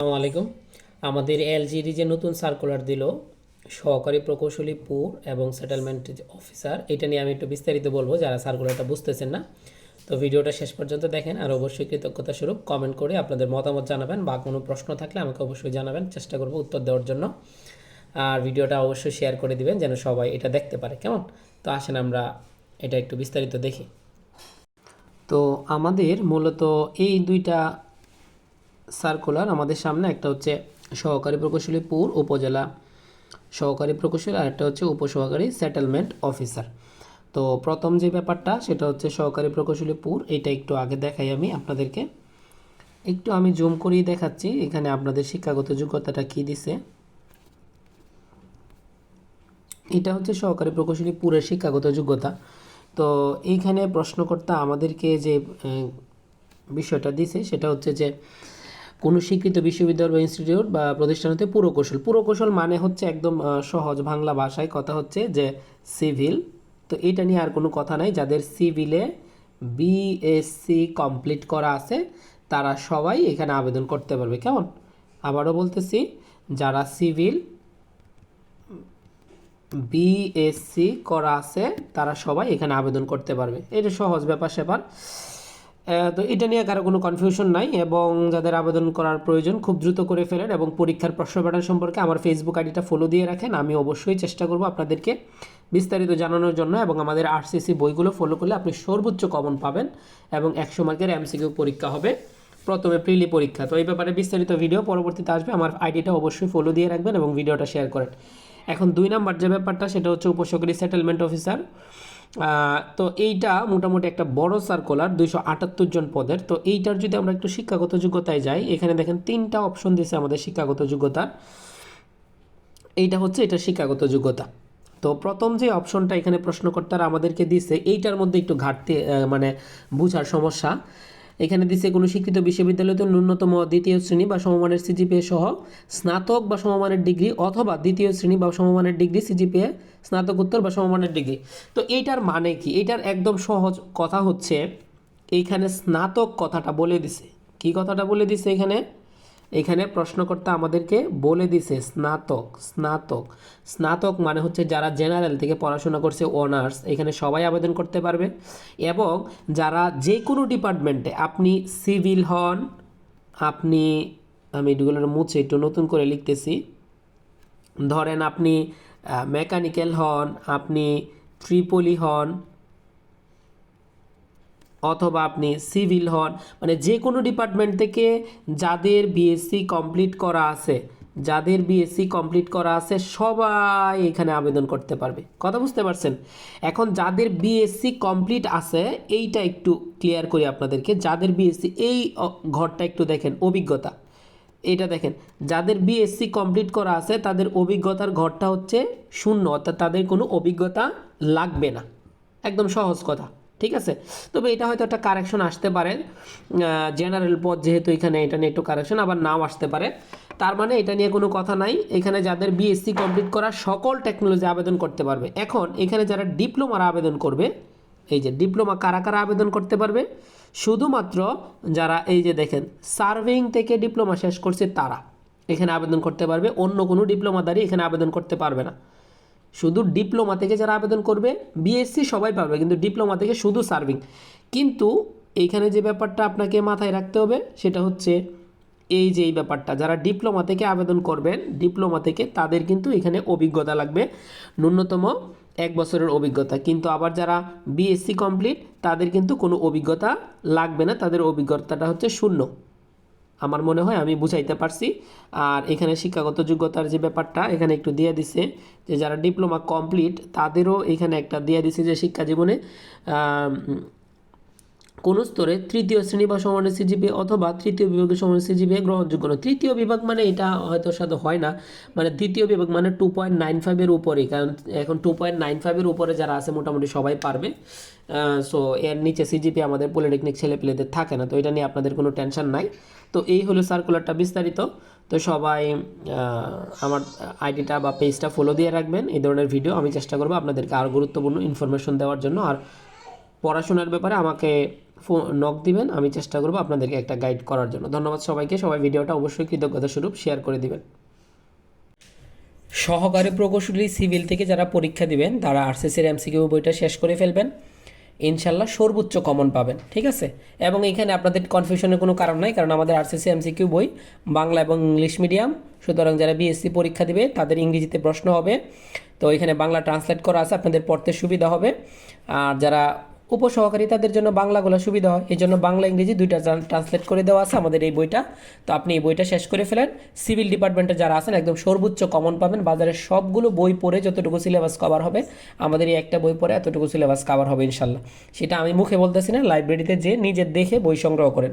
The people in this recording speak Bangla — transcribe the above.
আসসালামু আলাইকুম। আমাদের এলজিডি যে নতুন সার্কুলার দিল, সহকারী প্রকৌশলী পুর এবং সেটেলমেন্ট অফিসার এটা নিয়ে আমি একটু বিস্তারিত বলব, যারা সার্কুলারটা বুঝতেছেন না। তো ভিডিওটা শেষ পর্যন্ত দেখেন আর অবশ্যই কৃতজ্ঞতা স্বরূপ কমেন্ট করে আপনাদের মতামত জানাবেন বা কোনো প্রশ্ন থাকলে আমাকে অবশ্যই জানাবেন, চেষ্টা করব উত্তর দেওয়ার জন্য। আর ভিডিওটা অবশ্যই শেয়ার করে দিবেন যেন সবাই এটা দেখতে পারে, কেমন? তো আসেন আমরা এটা একটু বিস্তারিত দেখি। তো আমাদের মূলত এই দুইটা সার্কুলার আমাদের সামনে একটা হচ্ছে সহকারী প্রকৌশলী পুর উপজেলা সহকারী প্রকৌশলী আর একটা হচ্ছে উপসহকারী সেটেলমেন্ট অফিসার তো প্রথম যে ব্যাপারটা সেটা হচ্ছে সহকারী প্রকৌশলী পুর, এটা একটু আগে দেখাই আমি আপনাদেরকে। একটু আমি জুম করেই দেখাচ্ছি, এখানে আপনাদের শিক্ষাগত যোগ্যতাটা কি দিছে। এটা হচ্ছে সহকারী প্রকৌশলী পুরের শিক্ষাগত যোগ্যতা। তো এইখানে প্রশ্নকর্তা আমাদেরকে যে বিষয়টা দিছে সেটা হচ্ছে যে কোনো স্বীকৃত বিশ্ববিদ্যালয় বা ইনস্টিটিউট বা প্রতিষ্ঠান হতে পুরকৌশল। পুরকৌশল মানে হচ্ছে একদম সহজ বাংলা ভাষায় কথা হচ্ছে যে সিভিল। তো এটা নিয়ে আর কোনো কথা নাই। যাদের সিভিলে বিএসসি কমপ্লিট করা আছে, তারা সবাই এখানে আবেদন করতে পারবে। কেমন? আবারও বলতেছি, যারা সিভিল বিএসসি করা আছে, তারা সবাই এখানে আবেদন করতে পারবে। এটা সহজ ব্যাপার স্যাপার তো এটা নিয়ে কারও কোনো কনফিউশন নাই এবং যাদের আবেদন করার প্রয়োজন খুব দ্রুত করে ফেলেন এবং পরীক্ষার প্রশ্ন প্যাটার্ন সম্পর্কে আমার ফেসবুক আইডিটা ফলো দিয়ে রাখেন। আমি অবশ্যই চেষ্টা করব আপনাদেরকে বিস্তারিত জানানোর জন্য এবং আমাদের আরসিসি বইগুলো ফলো করলে আপনি সর্বোচ্চ কমন পাবেন এবং একশো মার্কের এমসিকিউ পরীক্ষা হবে। প্রথমে প্রিলি পরীক্ষা। তো এই ব্যাপারে বিস্তারিত ভিডিও পরবর্তীতে আসবে। আমার আইডিটা অবশ্যই ফলো দিয়ে রাখবেন এবং ভিডিওটা শেয়ার করেন। এখন দুই নাম্বার যে ব্যাপারটা, সেটা হচ্ছে উপসহকারী সেটেলমেন্ট অফিসার তো এইটা মোটামুটি একটা বড় সার্কুলার দুইশো আটাত্তর জন পদের। তো এইটার যদি আমরা একটু শিক্ষাগত যোগ্যতায় যাই, এখানে দেখেন তিনটা অপশন দিয়েছে আমাদের শিক্ষাগত যোগ্যতার। এইটা হচ্ছে এটা শিক্ষাগত যোগ্যতা। তো প্রথম যে অপশনটা এখানে প্রশ্নকর্তারা আমাদেরকে দিছে, এইটার মধ্যে একটু ঘাটতি মানে বুঝার সমস্যা। এখানে দিচ্ছে কোনো স্বীকৃত বিশ্ববিদ্যালয়তে ন্যূনতম দ্বিতীয় শ্রেণি বা সমমানের সিজিপিএ সহ স্নাতক বা সমমানের ডিগ্রি অথবা দ্বিতীয় শ্রেণি বা সমমানের ডিগ্রি সিজিপিএ, স্নাতকোত্তর বা সমমানের ডিগ্রি। তো এইটার মানে কি? এইটার একদম সহজ কথা হচ্ছে, এইখানে স্নাতক কথাটা বলে দিছে। কি কথাটা বলে দিছে এখানে? এখানে প্রশ্নকর্তা আমাদেরকে বলে দিছে স্নাতক স্নাতক। স্নাতক মানে হচ্ছে যারা জেনারেল থেকে পড়াশোনা করছে অনার্স, এখানে সবাই আবেদন করতে পারবে। এবং যারা যে কোনো ডিপার্টমেন্টে আপনি সিভিল হন, আপনি, আমি এগুলোর মুছে একটু নতুন করে লিখতেছি। ধরেন আপনি মেকানিক্যাল হন, আপনি ট্রিপলি হন অথবা আপনি সিভিল হন মানে যে কোনো ডিপার্টমেন্ট থেকে যাদের বিএসসি কমপ্লিট করা আছে, যাদের বিএসসি কমপ্লিট করা আছে, সবাই এখানে আবেদন করতে পারবে। কথা বুঝতে পারছেন? এখন যাদের বিএসসি কমপ্লিট আছে, এইটা একটু ক্লিয়ার করি আপনাদেরকে। যাদের বিএসসি এই ঘরটা একটু দেখেন, অভিজ্ঞতা। এটা দেখেন, যাদের বিএসসি কমপ্লিট করা আছে, তাদের অভিজ্ঞতার ঘরটা হচ্ছে শূন্য, অর্থাৎ তাদের কোনো অভিজ্ঞতা লাগবে না। একদম সহজ কথা। ঠিক আছে? তবে এটা হয়তো একটা কারেকশন আসতে পারে। জেনারেল পদ যেহেতু এখানে এটা নিয়ে একটু কারেকশন আবার নাও আসতে পারে। তার মানে এটা নিয়ে কোনো কথা নাই। এখানে যাদের বিএসসি কমপ্লিট করা সকল টেকনোলজি আবেদন করতে পারবে। এখন এখানে যারা ডিপ্লোমার আবেদন করবে, এই যে ডিপ্লোমা কারা কারা আবেদন করতে পারবে? শুধুমাত্র যারা এই যে দেখেন সার্ভেইং থেকে ডিপ্লোমা শেষ করছে তারা এখানে আবেদন করতে পারবে। অন্য কোনো ডিপ্লোমাদারই এখানে আবেদন করতে পারবে না। শুধু ডিপ্লোমা থেকে যারা আবেদন করবে বিএসসি সবাই পাবে কিন্তু ডিপ্লোমা থেকে শুধু সার্ভিং। কিন্তু এইখানে যে ব্যাপারটা আপনাকে মাথায় রাখতে হবে, সেটা হচ্ছে এই যে এই ব্যাপারটা, যারা ডিপ্লোমা থেকে আবেদন করবেন, ডিপ্লোমা থেকে তাদের কিন্তু এখানে অভিজ্ঞতা লাগবে। ন্যূনতম এক বছরের অভিজ্ঞতা, কিন্তু আবার যারা বিএসসি কমপ্লিট তাদের কিন্তু কোনো অভিজ্ঞতা লাগবে না, তাদের অভিজ্ঞতাটা হচ্ছে শূন্য। আমার মনে হয় আমি বুঝাইতে পারছি। আর এখানে শিক্ষাগত যোগ্যতার যে ব্যাপারটা, এখানে একটু দিয়ে দিছে যে যারা ডিপ্লোমা কমপ্লিট, তাদেরও এখানে একটা দিয়ে দিছে যে শিক্ষা জীবনে কোনো স্তরে তৃতীয় শ্রেণি বা সমানের সিজিপি অথবা তৃতীয় বিভাগের সমানের সিজিপি গ্রহণযোগ্য নয়। তৃতীয় বিভাগ মানে এটা হয়তো সাথে হয় না মানে দ্বিতীয় বিভাগ মানে টু পয়েন্ট নাইন ফাইভের উপরেই, কারণ এখন টু পয়েন্ট নাইন ফাইভের উপরে যারা আছে মোটামুটি সবাই পারবে। সো এর নিচে সিজিপি আমাদের পলিটেকনিক ছেলেপেলেদের থাকে না, তো এটা নিয়ে আপনাদের কোনো টেনশন নাই। তো এই হলো সার্কুলারটা বিস্তারিত। তো সবাই আমার আইডিটা বা পেজটা ফলো দিয়ে রাখবেন। এই ধরনের ভিডিও আমি চেষ্টা করব আপনাদেরকে আরও গুরুত্বপূর্ণ ইনফরমেশন দেওয়ার জন্য। আর পড়াশোনার ব্যাপারে আমাকে নক দিবেন, আমি চেষ্টা করব আপনাদেরকে একটা গাইড করার জন্য। ধন্যবাদ সবাইকে, সবাই ভিডিওটা অবশ্যই কৃতজ্ঞতা স্বরূপ শেয়ার করে দিবেন। সহকারী প্রকৌশলী সিভিল থেকে যারা পরীক্ষা দিবেন, তারা আরসিসির এমসিকিউ বইটা শেষ করে ফেলবেন। ইনশাল্লাহ সর্বোচ্চ কমন পাবেন, ঠিক আছে? এবং এখানে আপনাদের কনফিউশনের কোনো কারণ নাই, কারণ আমাদের আরসিসি এমসিকিউ বই বাংলা এবং ইংলিশ মিডিয়াম সুতরাং যারা বিএসসি পরীক্ষা দিবে, তাদের ইংরেজিতে প্রশ্ন হবে। তো এখানে বাংলা ট্রান্সলেট করা আছে, আপনাদের পড়তে সুবিধা হবে। আর যারা উপসহকারী তাদের জন্য বাংলাগুলো সুবিধা হয়। এই জন্য বাংলা, ইংরেজি দুইটা ট্রান্সলেট করে দেওয়া আছে আমাদের এই বইটা। তো আপনি এই বইটা শেষ করে ফেলেন। সিভিল ডিপার্টমেন্টে যারা আছেন, একদম সর্বোচ্চ কমন পাবেন। বাজারের সবগুলো বই পড়ে যতটুকু সিলেবাস কভার হবে, আমাদের এই একটা বই পড়ে এতটুকু সিলেবাস কভার হবে ইনশাল্লাহ। সেটা আমি মুখে বলতেছি না লাইব্রেরিতে যে নিজের দেখে বই সংগ্রহ করেন।